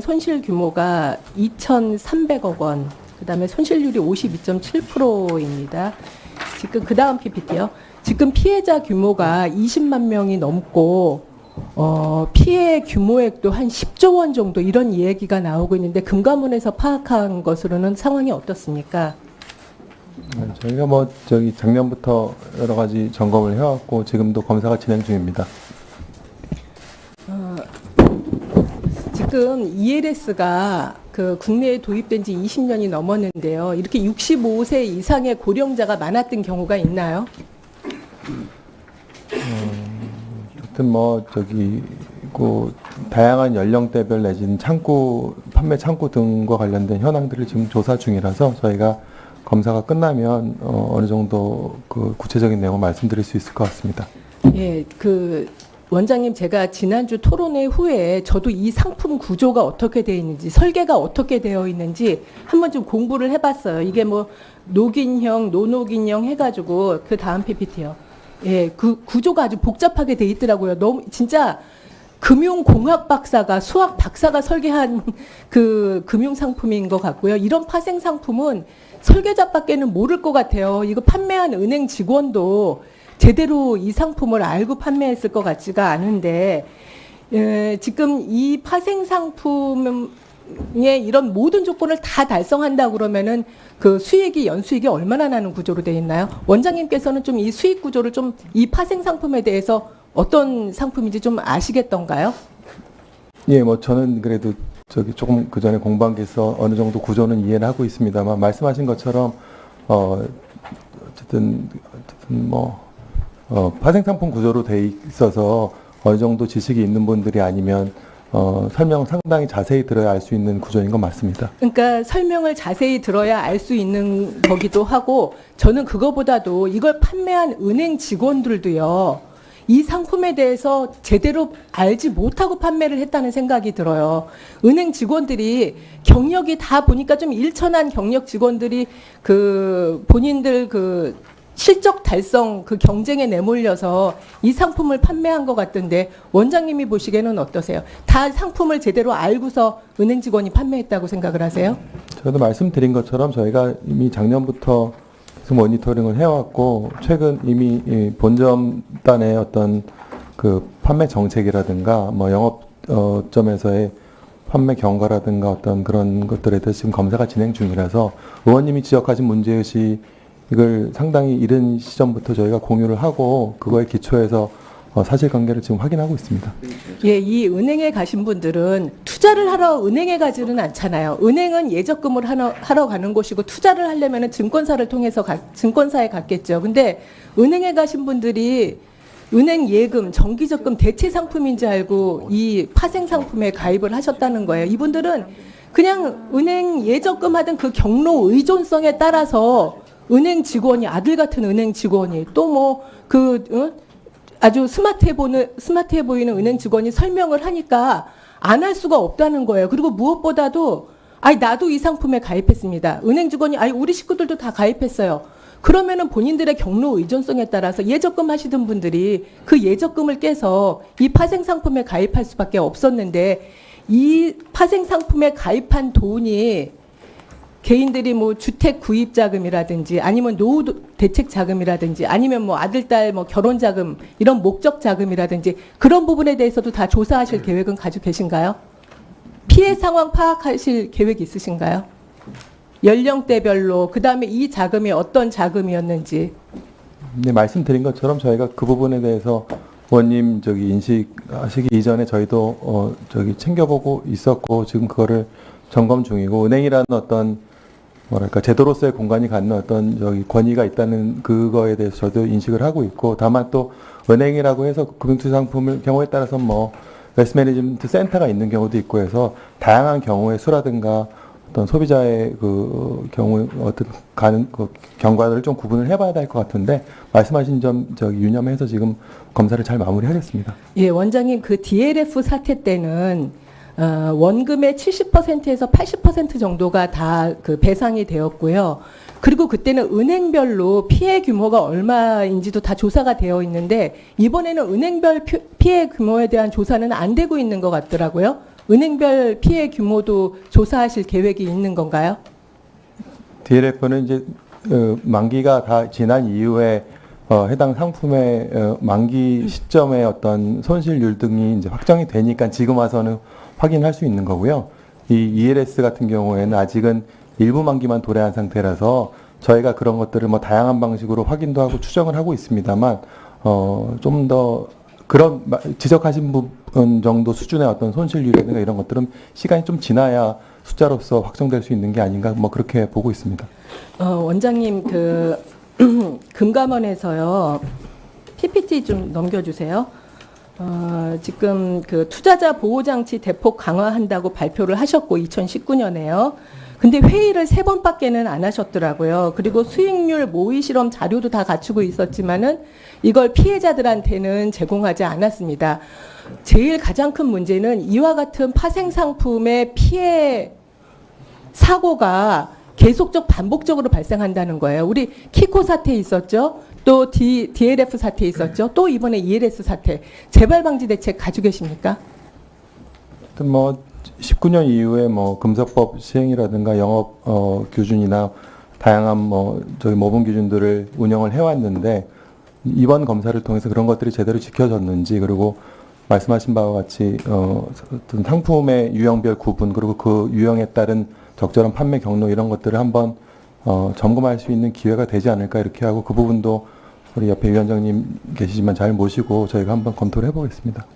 손실 규모가 2,300억 원, 그 다음에 손실률이 52.7%입니다. 지금 그 다음 PPT요. 지금 피해자 규모가 20만 명이 넘고 어, 피해 규모액도 한 10조 원 정도 이런 얘기가 나오고 있는데 금감원에서 파악한 것으로는 상황이 어떻습니까? 네, 저희가 뭐 저기 작년부터 여러 가지 점검을 해왔고 지금도 검사가 진행 중입니다. 지금 ELS가 그 국내에 도입된 지 20년이 넘었는데요. 이렇게 65세 이상의 고령자가 많았던 경우가 있나요? 하여튼 뭐 저기 그 다양한 연령대별 내지는 창구 판매 창구 등과 관련된 현황들을 지금 조사 중이라서 저희가 검사가 끝나면 어, 어느 정도 그 구체적인 내용을 말씀드릴 수 있을 것 같습니다. 예, 그 원장님 제가 지난주 토론회 후에 저도 이 상품 구조가 어떻게 되어 있는지 설계가 어떻게 되어 있는지 한번 좀 공부를 해봤어요. 이게 뭐 녹인형, 노녹인형 해가지고 그 다음 PPT요. 예, 그 구조가 아주 복잡하게 돼 있더라고요. 너무 진짜 금융공학 박사가 수학 박사가 설계한 그 금융 상품인 것 같고요. 이런 파생 상품은 설계자밖에는 모를 것 같아요. 이거 판매한 은행 직원도 제대로 이 상품을 알고 판매했을 것 같지가 않은데 에, 지금 이 파생 상품의 이런 모든 조건을 다 달성한다 그러면은 그 수익이 연수익이 얼마나 나는 구조로 되어 있나요? 원장님께서는 좀 이 수익 구조를 좀 이 파생 상품에 대해서 어떤 상품인지 좀 아시겠던가요? 예, 뭐 저는 그래도 저기 조금 그 전에 있어 어느 정도 구조는 이해를 하고 있습니다만 말씀하신 것처럼 어 어쨌든 어쨌든 뭐 어, 파생 상품 구조로 돼 있어서 어느 정도 지식이 있는 분들이 아니면 어, 설명 상당히 자세히 들어야 알 수 있는 구조인 건 맞습니다. 그러니까 설명을 자세히 들어야 알 수 있는 거기도 하고 저는 그거보다도 이걸 판매한 은행 직원들도요. 이 상품에 대해서 제대로 알지 못하고 판매를 했다는 생각이 들어요. 은행 직원들이 경력이 다 보니까 좀 일천한 경력 직원들이 그 본인들 그 실적 달성 그 경쟁에 내몰려서 이 상품을 판매한 것 같던데 원장님이 보시기에는 어떠세요? 다 상품을 제대로 알고서 은행 직원이 판매했다고 생각을 하세요? 저도 말씀드린 것처럼 저희가 이미 작년부터 계속 모니터링을 해왔고 최근 이미 이 본점단의 어떤 그 판매 정책이라든가 뭐 영업점에서의 판매 경과라든가 어떤 그런 것들에 대해서 지금 검사가 진행 중이라서 의원님이 지적하신 문제의식 이걸 상당히 이른 시점부터 저희가 공유를 하고 그거에 기초해서 어, 사실관계를 지금 확인하고 있습니다. 예, 이 은행에 가신 분들은 투자를 하러 은행에 가지는 않잖아요. 은행은 예적금을 하러, 하러 가는 곳이고 투자를 하려면 증권사를 통해서 가, 증권사에 갔겠죠. 근데 은행에 가신 분들이 은행 예금, 정기적금 대체 상품인 줄 알고 이 파생 상품에 가입을 하셨다는 거예요. 이분들은 그냥 은행 예적금 하던 그 경로 의존성에 따라서 은행 직원이 아들 같은 은행 직원이 또 뭐그 아주 스마트해 보는 스마트해 보이는 은행 직원이 설명을 하니까 안 할 수가 없다는 거예요. 그리고 무엇보다도 아니 나도 이 상품에 가입했습니다. 은행 직원이 아니 우리 식구들도 다 가입했어요. 그러면은 본인들의 경로 의존성에 따라서 예적금 하시던 분들이 그 예적금을 깨서 이 파생 상품에 가입할 수밖에 없었는데 이 파생 상품에 가입한 돈이 개인들이 뭐 주택 구입 자금이라든지 아니면 노후 대책 자금이라든지 아니면 뭐 아들 딸 뭐 결혼 자금 이런 목적 자금이라든지 그런 부분에 대해서도 다 조사하실 계획은 가지고 계신가요? 피해 상황 파악하실 계획 있으신가요? 연령대별로 그다음에 이 자금이 어떤 자금이었는지 네, 말씀드린 것처럼 저희가 그 부분에 대해서 원님 저기 인식하시기 이전에 저희도 어 저기 챙겨보고 있었고 지금 그거를 점검 중이고 은행이라는 어떤 뭐랄까 제도로서의 공간이 갖는 어떤 저기 권위가 있다는 그거에 대해서 저도 인식을 하고 있고 다만 또 은행이라고 해서 금융투자 상품을 경우에 따라서 뭐 웨스 매니지먼트 센터가 있는 경우도 있고 해서 다양한 경우의 수라든가 어떤 소비자의 그 경우 어떤 가는 그 경과들을 좀 구분을 해봐야 될 것 같은데 말씀하신 점 저기 유념해서 지금 검사를 잘 마무리하겠습니다. 예 원장님 그 DLF 사태 때는 어, 원금의 70%에서 80% 정도가 다 그 배상이 되었고요. 그리고 그때는 은행별로 피해 규모가 얼마인지도 다 조사가 되어 있는데 이번에는 은행별 피- 피해 규모에 대한 조사는 안 되고 있는 것 같더라고요. 은행별 피해 규모도 조사하실 계획이 있는 건가요? DLF는 이제 어, 만기가 다 지난 이후에 어, 해당 상품의 어, 만기 시점의 어떤 손실률 등이 이제 확정이 되니까 지금 와서는 확인할 수 있는 거고요. 이 ELS 같은 경우에는 아직은 일부 만기만 도래한 상태라서 저희가 그런 것들을 뭐 다양한 방식으로 확인도 하고 추정을 하고 있습니다만 어, 좀 더 그런 마- 지적하신 부분 정도 수준의 어떤 손실률이라든가 이런 것들은 시간이 좀 지나야 숫자로서 확정될 수 있는 게 아닌가 뭐 그렇게 보고 있습니다. 어, 원장님 그 금감원에서요 PPT 좀 넘겨주세요. 어, 지금 그 투자자 보호 장치 대폭 강화한다고 발표를 하셨고 2019년에요. 근데 회의를 세 번밖에는 안 하셨더라고요. 그리고 수익률 모의 실험 자료도 다 갖추고 있었지만은 이걸 피해자들한테는 제공하지 않았습니다. 제일 가장 큰 문제는 이와 같은 파생 상품의 피해 사고가 계속적 반복적으로 발생한다는 거예요. 우리 키코 사태 있었죠. 또 D, DLF 사태 있었죠. 또 이번에 ELS 사태. 재발 방지 대책 가지고 계십니까? 뭐 19년 이후에 뭐 금서법 시행이라든가 영업 어, 규준이나 다양한 뭐 저기 모범 기준들을 운영을 해왔는데 이번 검사를 통해서 그런 것들이 제대로 지켜졌는지 그리고 말씀하신 바와 같이 어, 어떤 상품의 유형별 구분 그리고 그 유형에 따른 적절한 판매 경로 이런 것들을 한번 어, 점검할 수 있는 기회가 되지 않을까 이렇게 하고 그 부분도 우리 옆에 위원장님 계시지만 잘 모시고 저희가 한번 검토를 해보겠습니다.